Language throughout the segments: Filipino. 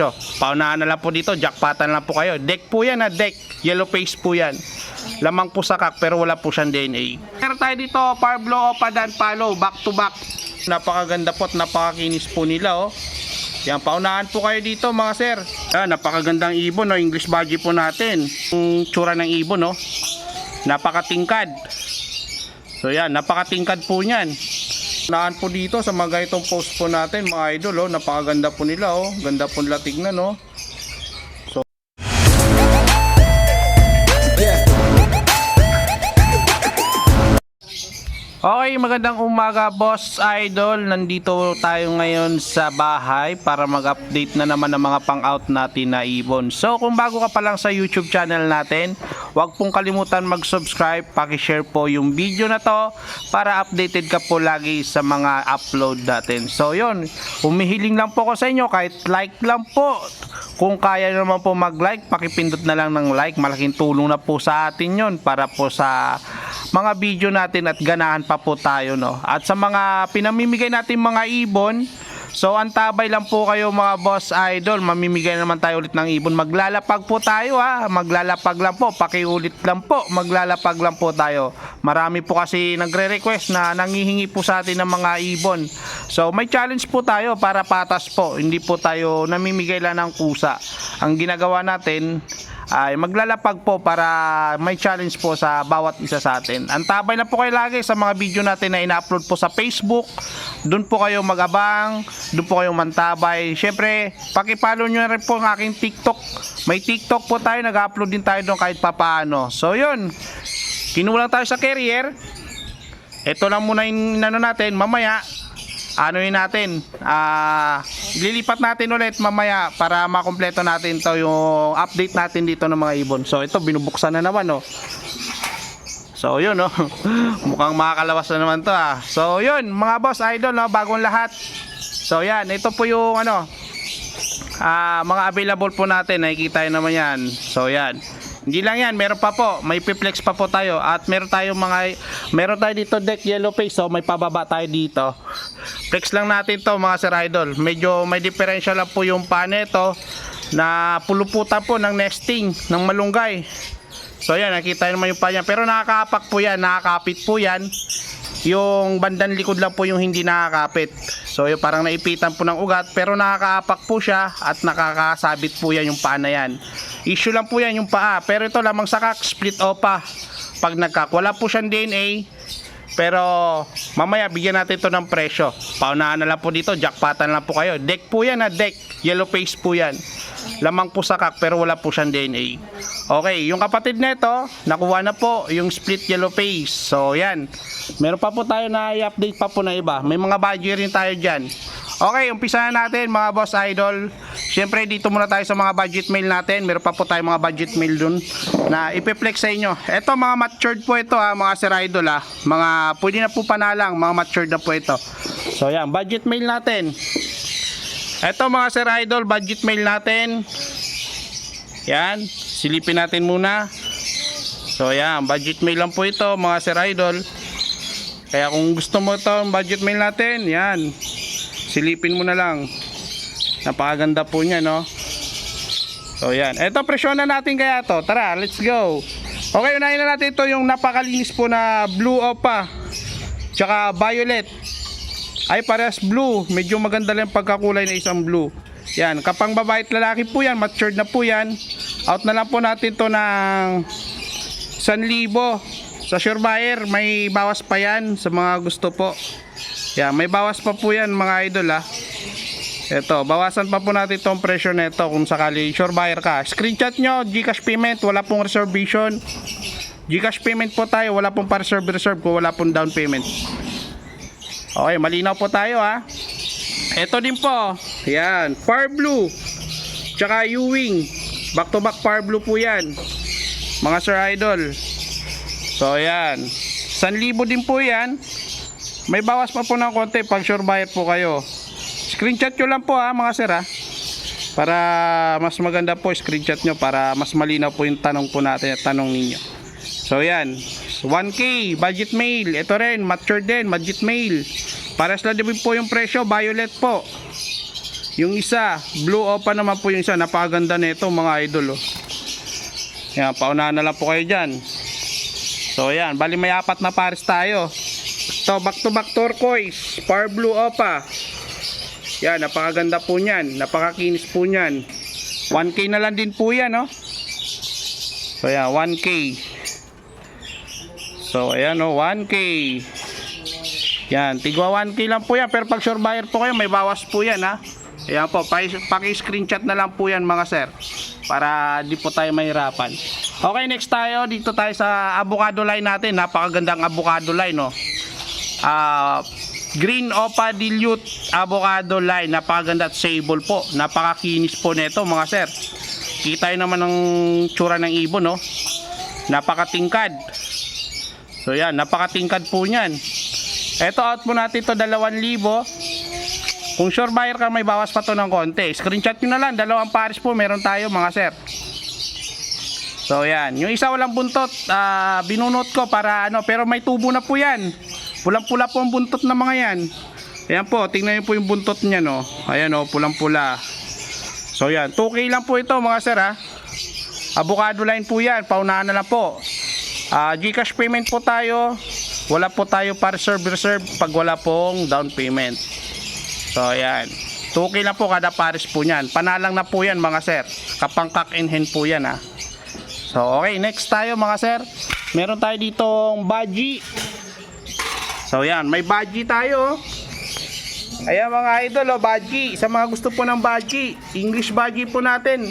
presyo. Paunahan na lang po dito, jackpotan lang po kayo. Deck po yan ha, deck. Yellow face po yan. Lamang po sa kak pero wala po siyang DNA. Meron tayo dito, Parblo Opadan Palo, back to back. Napakaganda po at napakakinis po nila oh. Yan, paunahan po kayo dito mga sir. Yan, napakagandang ibon, no? English budgie po natin. Yung tsura ng ibon, no? Napakatingkad. So yan, napakatingkad po niyan. Naan po dito sa mga ganitong post po natin, mga idol, oh. Napakaganda po nila, oh. Ganda po nila tignan, oh. Okay, magandang umaga boss idol. Nandito tayo ngayon sa bahay para mag-update na naman ng mga pang-out natin na ibon. So kung bago ka pa lang sa YouTube channel natin, huwag pong kalimutan mag-subscribe, paki-share po yung video na to para updated ka po lagi sa mga upload natin. So yun, humihiling lang po ko sa inyo kahit like lang po. Kung kaya naman po mag-like, pakipindot na lang ng like. Malaking tulong na po sa atin yon para po sa mga video natin at ganahan pa po tayo no. At sa mga pinamimigay natin mga ibon, so antabay lang po kayo mga boss idol, mamimigay naman tayo ulit ng ibon. Maglalapag po tayo ha, maglalapag lang po, pakiulit lang po, maglalapag lang po tayo. Marami po kasi nagre-request na nangihingi po sa atin ng mga ibon. So may challenge po tayo para patas po, hindi po tayo namimigay lang ng kusa. Ang ginagawa natin ay maglalapag po para may challenge po sa bawat isa sa atin. Antabay na po kayo lagi sa mga video natin na ina-upload po sa Facebook. Doon po kayo magabang, doon po kayo mantabay. Siyempre, pakipollow nyo na rin po ang aking TikTok. May TikTok po tayo, nag-upload din tayo doon kahit papaano. So yun, kinulang tayo sa carrier. Ito lang muna yung ano natin, mamaya ano yun natin ah lilipat natin ulit mamaya para makompleto natin to yung update natin dito ng mga ibon so ito binubuksan na naman oh So yun no. Mukhang makakalawas na naman to ah. So yun mga boss idol no, bagong lahat. So yan, ito po yung ano ah mga available po natin, nakikita nyo naman yan. So yan. Hindi lang yan, meron pa po, may piplex pa po tayo at meron tayong mga meron tayo dito deck yellow face so may pababa tayo dito. Flex lang natin to mga sir idol. Medyo may differential lang po yung pa nito na puluputan po ng nesting ng malunggay. So yan, nakita naman yung pa yan. Pero nakakapak po yan, nakakapit po yan. Yung bandang likod lang po yung hindi nakakapit. So yung parang naipitan po ng ugat pero nakakaapak po siya at nakakasabit po yan yung paa na yan. Issue lang po yan yung paa. Pero ito lamang sakak, split opa. Pag nagkak, wala po siyang DNA. Pero mamaya bigyan natin ito ng presyo. Paunahan na lang po dito, jackpotan lang po kayo. Deck po yan ha, deck. Yellow face po yan. Lamang po sa kak pero wala po siyang DNA. Okay, yung kapatid nito, nakuha na po yung split yellow face. So yan. Meron pa po tayo na i-update pa po na iba. May mga budget rin tayo dyan. Okay, umpisa na natin mga boss idol. Siyempre dito muna tayo sa mga budget mail natin. Meron pa po tayo mga budget mail dun na ipiplex sa inyo. Ito mga matured po ito ha, mga sir idol ha. Mga pwede na po panalang, mga matured na po ito. So yan, budget mail natin. Ito mga sir idol, budget mail natin. Yan, silipin natin muna. So yan, budget mail lang po ito mga sir idol. Kaya kung gusto mo ito, budget mail natin, yan. Silipin mo na lang. Napakaganda po niya, no? So yan. Ito, presyonan natin kaya to. Tara, let's go. Okay, unahin na natin ito yung napakalinis po na blue opa. Tsaka violet. Ay, parehas blue. Medyo maganda lang pagkakulay na isang blue. Yan, kapang babae at lalaki po yan, matured na po yan. Out na lang po natin to ng 1,000. Sa sure may bawas pa yan sa mga gusto po. Yan, may bawas pa po yan mga idol ha. Ito, bawasan pa po natin itong presyo nito kung sakali sure buyer ka. Screenshot nyo, Gcash payment, wala pong reservation. Gcash payment po tayo, wala pong pa-reserve reserve kung wala pong down payment. Okay, malinaw po tayo ha. Ito din po. Yan, Far Blue. Tsaka Ewing. Back to back Far Blue po yan. Mga Sir Idol. So yan. 1,000 din po yan. May bawas pa po ng konti pag sure buyer po kayo. Screenshot nyo lang po ha mga sir ha. Para mas maganda po screenshot nyo para mas malinaw po yung tanong po natin at tanong ninyo. So yan. 1K, budget mail. Ito rin, mature din, budget mail. Pares lang din po yung presyo, violet po. Yung isa, blue opa naman po yung isa. Napakaganda nito mga idol. Oh. Yan, paunahan na lang po kayo dyan. So yan, bali may apat na pares tayo. So back to back turquoise, par blue opa. Yan, napakaganda po niyan. Napakakinis po niyan. 1K na lang din po yan, no? So yan, 1K. So ayan, no, 1K. Yan, tigwa 1K lang po yan. Pero pag sure buyer po kayo, may bawas po yan, ha? Ayan po, paki- paki-screenshot na lang po yan mga sir. Para di po tayo mahirapan. Okay, next tayo. Dito tayo sa avocado line natin. Napakagandang avocado line, no? Ah, Green Opa Dilute Avocado line. Napakaganda at sable po. Napakakinis po nito mga sir. Kita naman ang tsura ng ibon, no? Napakatingkad. So yan, napakatingkad po niyan. Ito out po natin to 2,000. Kung sure buyer ka, may bawas pa to ng konti. Screenshot nyo na lang. Dalawang pares po meron tayo mga sir. So yan. Yung isa walang buntot, ah, binunot ko para ano, pero may tubo na po yan. Pulang-pula po ang buntot ng mga yan. Ayan po, tingnan nyo po yung buntot niya no. Ayan o, pulang-pula. So yan, 2K lang po ito mga sir ha. Avocado line po yan, paunahan na lang po. Ah, Gcash payment po tayo. Wala po tayo para reserve reserve pag wala pong down payment. So ayan. 2K lang po kada pares po niyan. Panalang na po yan mga sir. Kapangkak in hand po yan ha. So okay, next tayo mga sir. Meron tayo ditong baji. So yan, may baji tayo. Ayan mga idol, oh, baji. Sa mga gusto po ng baji, English baji po natin.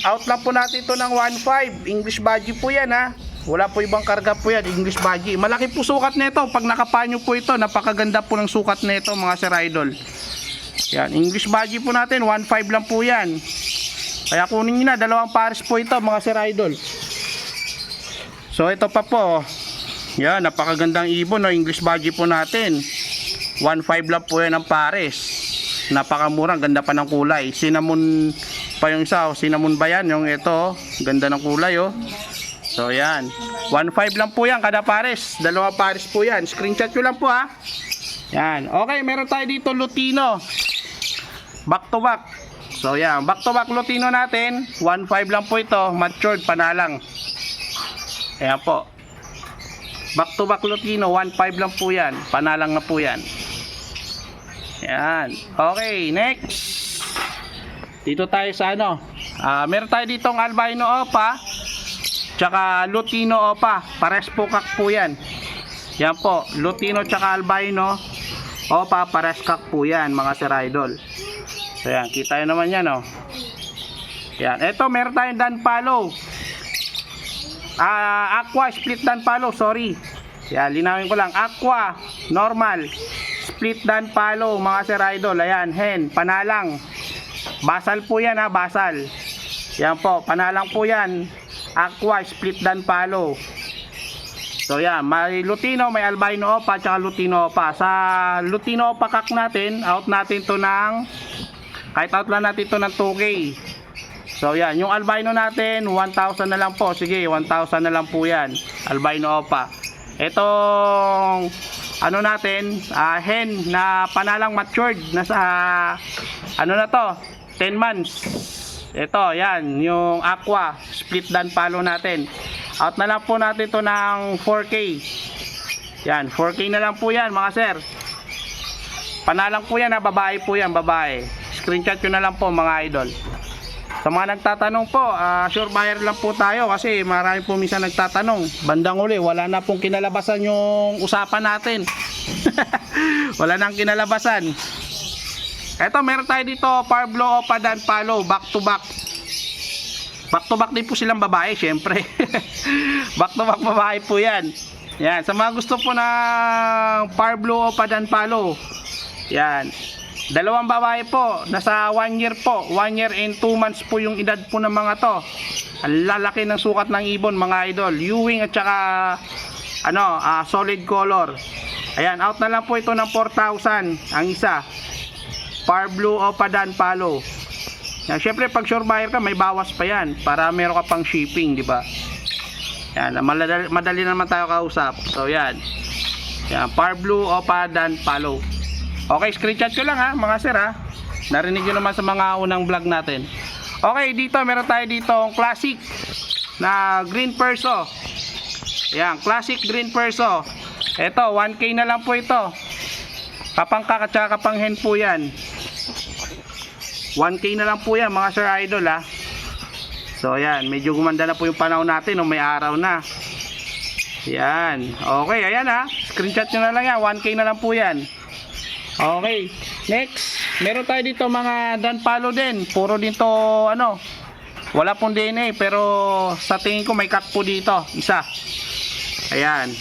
Out lang po natin ito ng 1.5. English baji po yan ha. Wala po ibang karga po yan, English baji. Malaki po sukat nito. Pag nakapanyo po ito, napakaganda po ng sukat nito mga sir idol. Yan, English baji po natin, 1.5 lang po yan. Kaya kunin nyo na, dalawang pares po ito mga sir idol. So ito pa po. Yan, napakagandang ibon no, English baji po natin. 1.5 lang po yan ang pares. Napakamura, ganda pa ng kulay. Cinnamon pa yung isa, oh. cinnamon ba yan? Yung ito, oh. ganda ng kulay oh. So yan, 1.5 lang po yan kada pares. Dalawa pares po yan. Screenshot nyo lang po ha. Yan, okay, meron tayo dito Lutino. Back to back. So yan, back to back Lutino natin. 1.5 lang po ito, matured panalang. Ayan po. Back to back Lutino, 1.5 lang po yan. Panalang na po yan. Yan. Okay, next. Dito tayo sa ano. Ah, meron tayo ditong albino opa. Tsaka lutino opa. Pares po kak po yan. Yan po. Lutino tsaka albino opa. Pares kak po yan mga sir idol. So yan. Kita nyo naman yan oh. Yan. Ito meron tayong dan palo. Ah, aqua split dan palo, sorry. Yan, linawin ko lang. Aqua, normal. Split dan palo, mga sir idol. Ayan, hen, panalang. Basal po yan ha, basal. Yan po, panalang po yan. Aqua, split dan palo. So yan, may Lutino, may albino opa, tsaka Lutino opa. Sa Lutino opa kak natin, out natin to ng, kahit out lang natin to ng 2K. So yan, yung albino natin, 1,000 na lang po. Sige, 1,000 na lang po yan. Albino opa. Itong ano natin, ah, hen na panalang matured na sa ano na to, 10 months. Ito, yan, yung aqua split dan palo natin. Out na lang po natin to ng 4K. Yan, 4K na lang po yan mga sir. Panalang po yan ha, babae po yan, babae. Screenshot ko na lang po mga idol. Sa mga nagtatanong po, ah, sure buyer lang po tayo kasi marami po minsan nagtatanong. Bandang uli, wala na pong kinalabasan yung usapan natin. wala nang kinalabasan. Eto, meron tayo dito, Parblo Opa Dan Palo, back to back. Back to back din po silang babae, syempre. back to back babae po yan. Yan, sa mga gusto po ng Parblo Opa Dan Palo. Yan. Dalawang babae po, nasa 1 year po. 1 year and 2 months po yung edad po ng mga to. Ang lalaki ng sukat ng ibon mga idol. Ewing at saka ano, ah, solid color. Ayan, out na lang po ito ng 4,000 ang isa. Par blue o padan palo. Yan, syempre pag sure buyer ka, may bawas pa yan para meron ka pang shipping, di ba? Yan, madali, madali naman tayo kausap. So yan. Yan, par blue o padan palo. Okay, screenshot ko lang ha, mga sir ha. Narinig nyo naman sa mga unang vlog natin. Okay, dito meron tayo dito ang classic na green perso. Yan, classic green perso. Ito, 1K na lang po ito. Kapangka at saka kapanghen po yan. 1K na lang po yan mga sir idol ha. So yan, medyo gumanda na po yung panahon natin no, may araw na. Yan. Okay, ayan ha. Screenshot nyo na lang yan. 1K na lang po yan. Okay. Next. Meron tayo dito mga danpalo din. Puro dito ano. Wala pong DNA pero sa tingin ko may cut po dito. Isa. Ayan.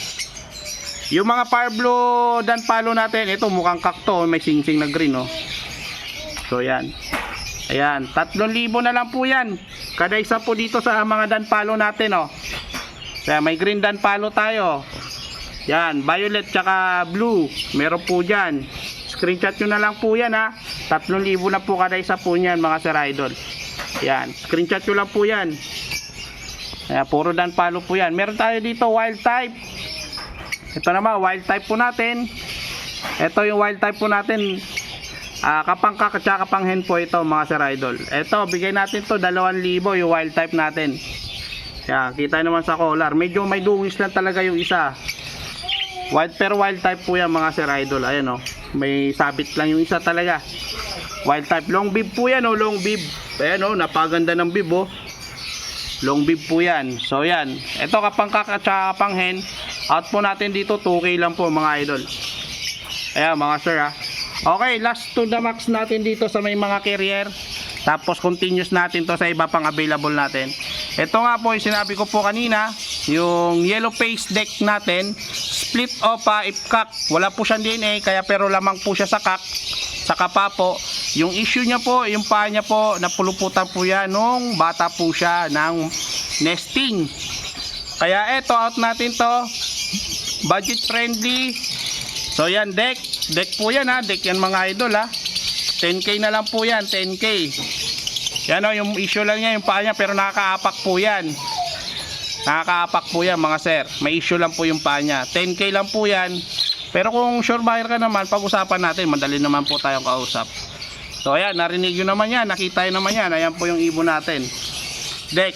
Yung mga fire blue danpalo natin. Ito mukhang kakto. May sing-sing na green oh. So yan. Ayan. 3,000 na lang po yan. Kada isa po dito sa mga danpalo natin oh. Kaya may green dan palo tayo. Yan, violet tsaka blue. Meron po dyan. Screenshot nyo na lang po yan ha. 3,000 na po kada isa po niyan mga sir idol. Yan, screenshot nyo lang po yan. Kaya puro dan palo po yan. Meron tayo dito wild type. Ito naman, wild type po natin. Ito yung wild type po natin. Ah, kapangka at saka kapanghen po ito mga sir idol. Ito, bigay natin to 2,000 yung wild type natin. Yan, kita naman sa collar. Medyo may dungis lang talaga yung isa. Wild pero wild type po yan mga sir idol. Ayan o. May sabit lang yung isa talaga. Wild type. Long bib po yan o. Long bib. Ayan o. Napaganda ng bib o. Long bib po yan. So yan. Ito kapang kaka hen. Out po natin dito 2K lang po mga idol. Ayan mga sir ha. Okay, last to the max natin dito sa may mga carrier. Tapos continuous natin to sa iba pang available natin. Ito nga po yung sinabi ko po kanina, yung yellow face deck natin, split opa ipkak. Wala po siyang DNA kaya pero lamang po siya sa kak. Sa kapa po. Yung issue niya po, yung paa niya po, napuluputan po yan nung bata po siya ng nesting. Kaya eto out natin to. Budget friendly. So yan deck. Deck po yan ha. Deck yan mga idol ha. 10k na lang po yan. 10k. Yan o, yung issue lang niya, yung paa niya, pero nakakaapak po yan. Nakakaapak po yan mga sir. May issue lang po yung paa niya. 10k lang po yan. Pero kung sure buyer ka naman, pag-usapan natin, madali naman po tayong kausap. So ayan, narinig nyo naman yan, nakita nyo naman yan. Ayan po yung ibon natin. Deck.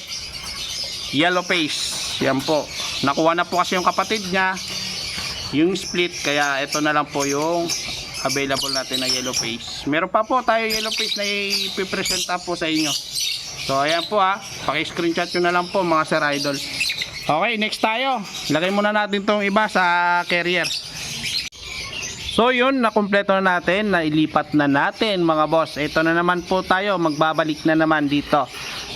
Yellow face. Yan po. Nakuha na po kasi yung kapatid niya. Yung split, kaya ito na lang po yung available natin na yellow face. Meron pa po tayo yellow face na ipipresenta po sa inyo. So ayan po ha, paki-screenshot nyo na lang po mga sir idol. Okay, next tayo. Lagay muna natin tong iba sa carrier. So yun, nakumpleto na natin, nailipat na natin mga boss. Ito na naman po tayo, magbabalik na naman dito.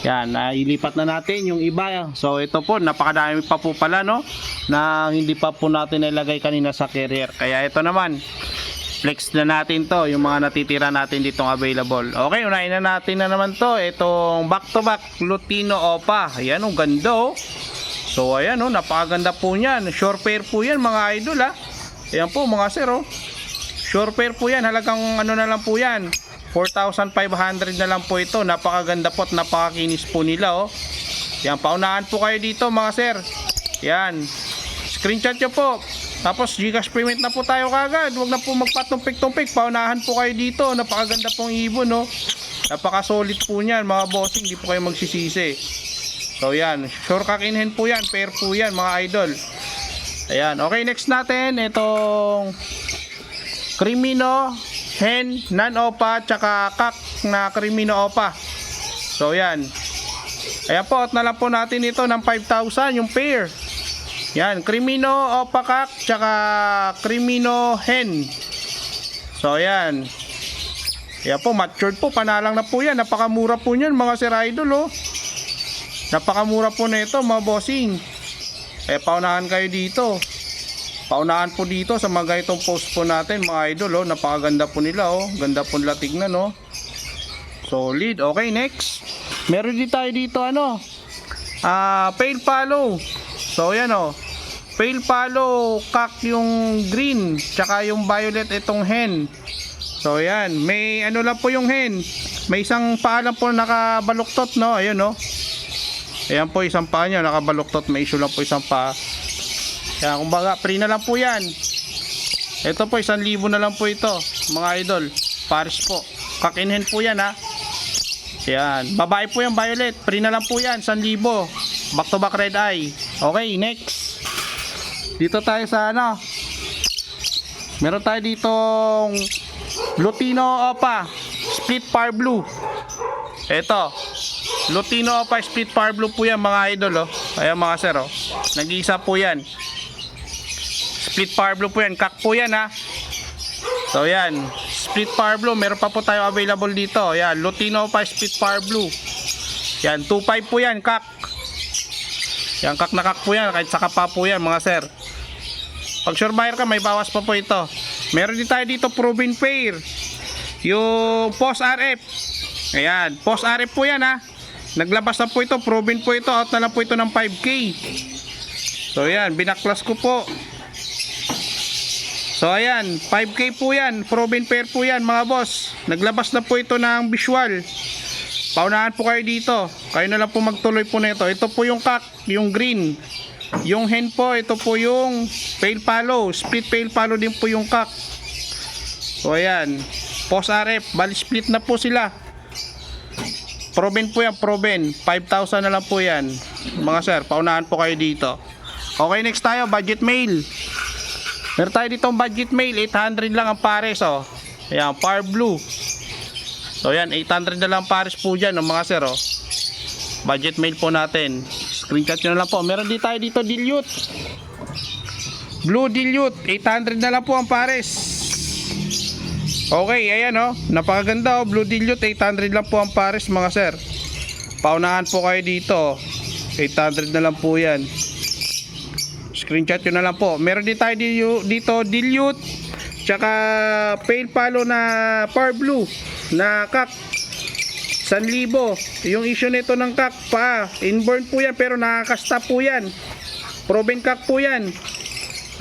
Yan, nailipat na natin yung iba. So ito po, napakadami pa po pala no, na hindi pa po natin nilagay kanina sa carrier. Kaya ito naman, flex na natin to yung mga natitira natin ditong available okay unahin na natin na naman to itong back to back Lutino Opa ayan ang ganda oh so ayan oh napakaganda po niyan sure pair po yan mga idol ah ayan po mga sir oh sure pair po yan halagang ano na lang po yan 4,500 na lang po ito napakaganda po at napakakinis po nila oh yan paunahan po kayo dito mga sir yan screenshot nyo po tapos Gcash payment na po tayo kagad. Huwag na po magpatumpik-tumpik. Paunahan po kayo dito. Napakaganda pong ibon, no? Napaka solid po niyan, mga bossing. Hindi po kayo magsisisi. So yan, sure kakinhin po yan. Pair po yan, mga idol. Ayan, okay next natin itong Crimino Hen Nan-Opa tsaka Kak na Crimino Opa. So yan. Ayan po, at na lang po natin ito ng 5,000 yung pair. Yan, Crimino Opakak tsaka Crimino Hen. So yan. Yan po, matured po, panalang na po yan. Napakamura po niyan mga sir idol oh. Napakamura po na ito mga bossing. Eh paunahan kayo dito. Paunahan po dito sa mga itong post po natin mga idol oh. Napakaganda po nila oh. Ganda po nila tignan oh. Solid. Okay, next. Meron din tayo dito ano. Ah, pale follow. So yan oh. Pale follow kak yung green tsaka yung violet itong hen. So yan, may ano lang po yung hen. May isang paa lang po nakabaluktot no. Ayun no. Ayan po isang paa niya nakabaluktot, may issue lang po isang paa. Kaya kumbaga free na lang po yan. Ito po isang libo na lang po ito mga idol. Paris po. Hen po yan ha. Yan. Babae po yan, violet. Free na lang po yan, 1,000. Back to back red eye. Okay, next. Dito tayo sa ano. Meron tayo ditong Lutino Opa. Split par blue. Ito. Lutino Opa Split par blue po yan mga idol oh. Ayan mga sir oh. Nag-iisa po yan. Split par blue po yan. Kak po yan ha. So yan, split power blue, meron pa po tayo available dito. Yan, Lutino pa split power blue. Yan, 2.5 po yan, kak. Yan, kak na kak po yan, kahit saka pa po yan mga sir. Pag sure buyer ka, may bawas pa po ito. Meron din tayo dito proven pair. Yung post RF. Ayan, post RF po yan ha. Naglabas na po ito, proven po ito, out na lang po ito ng 5K. So yan, binaklas ko po. So ayan, 5K po yan, proven pair po yan mga boss. Naglabas na po ito ng visual. Paunahan po kayo dito. Kayo na lang po magtuloy po na ito. Ito po yung kak, yung green. Yung hen po, ito po yung pale palo. Split pale palo din po yung kak. So ayan, post RF, bali split na po sila. Proven po yan, proven. 5,000 na lang po yan. Mga sir, paunahan po kayo dito. Okay, next tayo, budget mail. Meron tayo ditong budget mail, 800 lang ang pares oh. Ayan, par blue. So yan, 800 na lang pares po dyan oh, mga sir oh. Budget mail po natin. Screenshot nyo na lang po. Meron din tayo dito dilute. Blue dilute, 800 na lang po ang pares. Okay, ayan oh. Napakaganda oh. Blue dilute, 800 lang po ang pares mga sir. Paunahan po kayo dito. 800 na lang po yan. Screenshot yun na lang po. Meron din tayo dito, dilute. Tsaka pale palo na par blue na kak. 1,000. Yung issue nito ng kak pa. Inborn po yan pero nakakasta po yan. Proven kak po yan.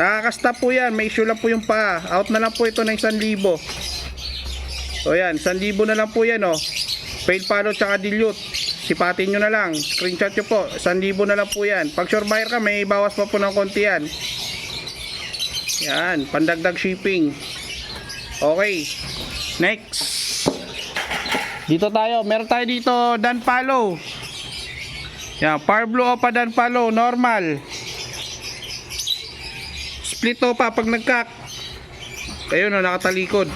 Nakakasta po yan. May issue lang po yung paa. Out na lang po ito ng 1,000. So yan. 1,000 na lang po yan oh. Pale palo tsaka dilute. Sipatin nyo na lang. Screenshot nyo po. 1,000 na lang po yan. Pag sure buyer ka, may bawas pa po ng konti yan. Yan. Pandagdag shipping. Okay. Next. Dito tayo. Meron tayo dito Dan Palo. Yan. Par blue o Dan Palo. Normal. Split o pa pag nagkak. Ayun o, nakatalikod.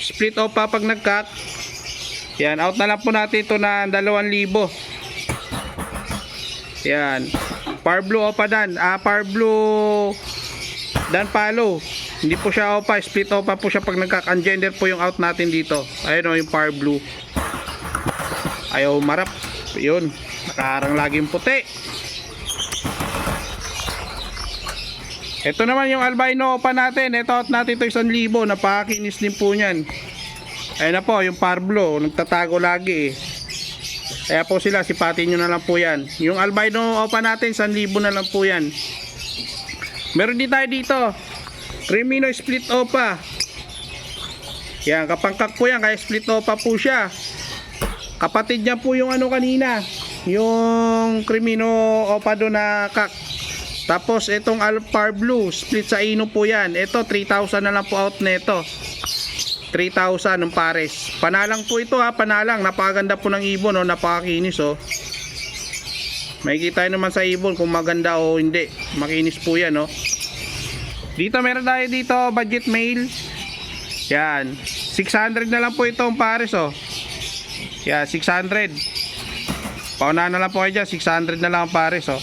Split o pa pag nagkak. Yan, out na lang po natin ito na 2,000. Yan. Par blue opa dan. Ah, par blue dan palo. Hindi po siya opa, split opa po siya pag nagkak-ungender po yung out natin dito. Ayun o, yung par blue. Ayaw marap. Yun. Nakaharang laging puti. Ito naman yung albino opa natin. Ito out natin ito 1,000. Napakakinis din po niyan. Ayun na po, yung Parblo, nagtatago lagi eh. Kaya po sila, sipatin nyo na lang po yan. Yung albino opa natin, 1,000 na lang po yan. Meron din tayo dito. Crimino split opa. Yan, kapangkak po yan, kaya split opa po siya. Kapatid niya po yung ano kanina. Yung Crimino opa doon na kak. Tapos itong Alpar Blue, split sa ino po yan. Ito, 3,000 na lang po out nito. 3,000 ng pares. Panalang po ito ha, panalang. Napakaganda po ng ibon, oh, napakakinis oh. Makikita naman sa ibon kung maganda o hindi. Makinis po yan oh. Dito meron tayo dito, budget mail. Yan. 600 na lang po itong pares oh. Yan, 600. Paunahan na lang po kayo dyan, 600 na lang ang pares oh.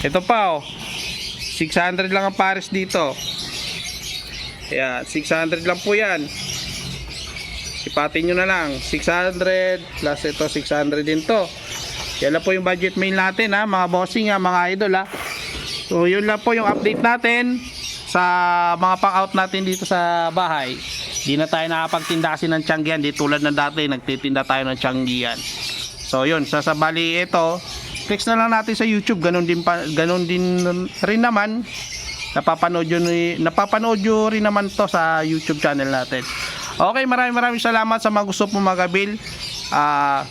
Ito pa oh. 600 lang ang pares dito. Yan, 600 lang po yan. Sipatin nyo na lang. 600 plus ito 600 din to. Yan po yung budget mail natin ha, mga bossing ha, mga idol ha. So yun lang po yung update natin sa mga pang-out natin dito sa bahay. Di na tayo nakapagtinda kasi ng tiyanggihan. Di tulad ng dati, nagtitinda tayo ng tiyanggihan. So yun, sasabali ito. Click na lang natin sa YouTube. Ganon din, pa, ganon din rin naman. Napapanood yun, napapanood nyo rin naman to sa YouTube channel natin. Okay, maraming maraming salamat sa mga gusto po magabil. Ah,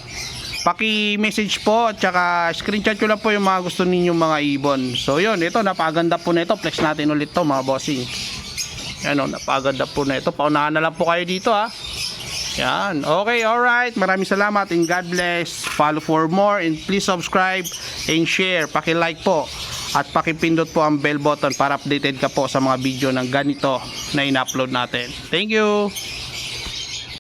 paki-message po at saka screenshot ko lang po yung mga gusto ninyong mga ibon. So yun, ito napaganda po na ito. Flex natin ulit to mga bossing. Ano, napaganda po na ito. Paunahan na lang po kayo dito ha. Yan. Okay, alright. Maraming salamat and God bless. Follow for more and please subscribe and share. Paki-like po at pakipindot po ang bell button para updated ka po sa mga video ng ganito na in-upload natin. Thank you!